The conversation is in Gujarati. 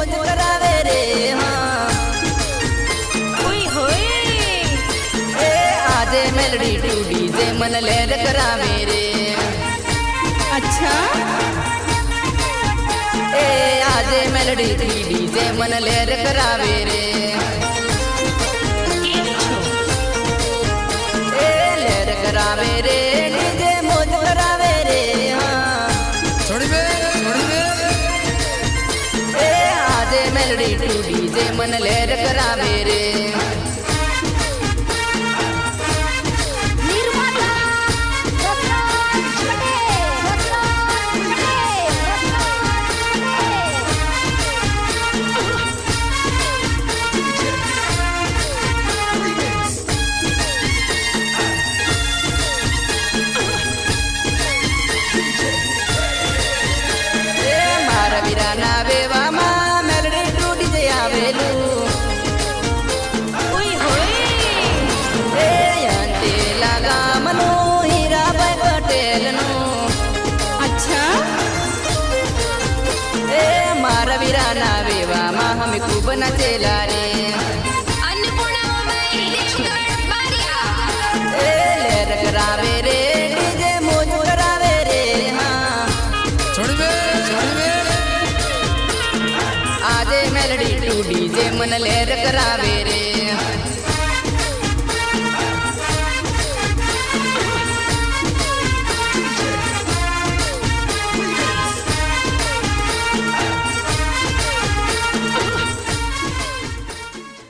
મોજ કરાવે રે હા એ આજે મેલડી ટૂડી જે મન લેર કરાવે રે અચ્છા એ આજે મેલડી ટૂડી જે મન લેર કરાવે રે મેલડી ટૂડી જે મન લેર કરાવે રે. મારા અંતેલા ગામનું હીરાભાઈ પટેલનું અચ્છા એ મારા વીરાના વેવામાં અમે ખૂબ નચેલા રે અન્નપૂર્ણાબાઈ દેવગઢ બારિયા એ લેર કરાવે રે ડીજે મોજ કરાવે રે હા છોડી બે છોડી બે આજે મેલડી ટૂડી જે મન લેર કરાવે રે